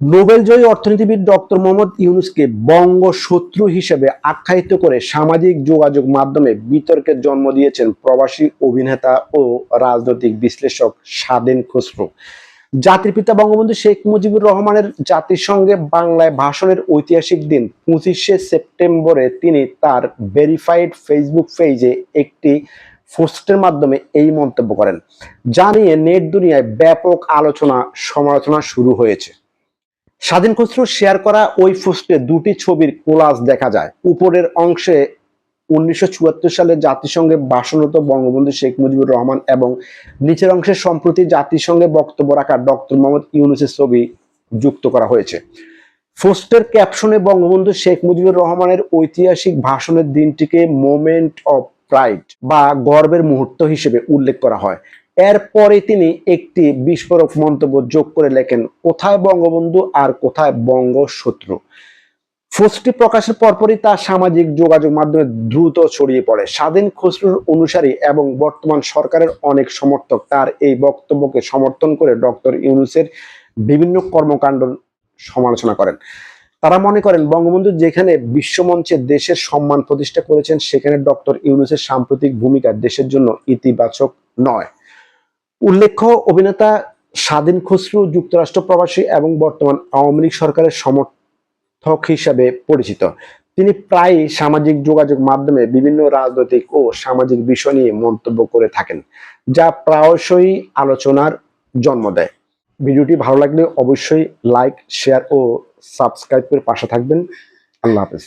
নোবেলজয়ী অর্থনীতিবিদ ডক্টর মোহাম্মদ ইউনুসকে বঙ্গ শত্রু হিসেবে আখ্যায়িত করে সামাজিক যোগাযোগ মাধ্যমে বিতর্কের জন্ম দিয়েছেন প্রবাসী অভিনেতা ও রাজনৈতিক বিশ্লেষক স্বাধীন খসরু। জাতির পিতা বঙ্গবন্ধু শেখ মুজিবুর রহমানের জাতিসংঘে বাংলায় ভাষণের ঐতিহাসিক দিন পঁচিশে সেপ্টেম্বরে তিনি তার ভেরিফাইড ফেসবুক পেজে একটি পোস্টের মাধ্যমে এই মন্তব্য করেন যা নিয়ে নেট দুনিয়ায় ব্যাপক আলোচনা সমালোচনা শুরু হয়েছে। স্বাধীন খসরু শেয়ার করা ওই পোস্টে দুটি ছবির কোলাজ দেখা যায়। উপরের অংশে উনিশশো চুয়াত্তর সালে জাতিসংঘে ভাষণরত বঙ্গবন্ধু শেখ মুজিবুর রহমান এবং নিচের অংশে সম্প্রতি জাতিসংঘে বক্তব্য রাখা ডক্টর মোহাম্মদ ইউনুসের ছবি যুক্ত করা হয়েছে। পোস্টের ক্যাপশনে বঙ্গবন্ধু শেখ মুজিবুর রহমানের ঐতিহাসিক ভাষণের দিনটিকে মোমেন্ট অফ প্রাইড বা গর্বের মুহূর্ত হিসেবে উল্লেখ করা হয়। এরপরে তিনি একটি বিস্ফোরক মন্তব্য যোগ করে লেখেন, কোথায় বঙ্গবন্ধু আর কোথায় বঙ্গ শত্রু পোস্টটি প্রকাশের পরপরই তা সামাজিক যোগাযোগ মাধ্যমে দ্রুত ছড়িয়ে পড়ে। স্বাধীন খসরুর অনুসারী এবং বর্তমান সরকারের অনেক সমর্থক তার এই বক্তব্যকে সমর্থন করে ডক্টর ইউনুসের বিভিন্ন কর্মকাণ্ড সমালোচনা করেন। তারা মনে করেন, বঙ্গবন্ধু যেখানে বিশ্বমঞ্চে দেশের সম্মান প্রতিষ্ঠা করেছেন, সেখানে ডক্টর ইউনুসের সাম্প্রতিক ভূমিকা দেশের জন্য ইতিবাচক নয়। উল্লেখ্য, অভিনেতা স্বাধীন খসরু যুক্তরাষ্ট্র প্রবাসী এবং বর্তমান আওয়ামী লীগ সরকারের সমর্থক হিসাবে পরিচিত। তিনি প্রায়ই সামাজিক যোগাযোগ মাধ্যমে বিভিন্ন রাজনৈতিক ও সামাজিক বিষয় নিয়ে মন্তব্য করে থাকেন, যা প্রায়শই আলোচনার জন্ম দেয়। ভিডিওটি ভালো লাগলে অবশ্যই লাইক, শেয়ার ও সাবস্ক্রাইব করে পাশে থাকবেন। আল্লাহ হাফেজ।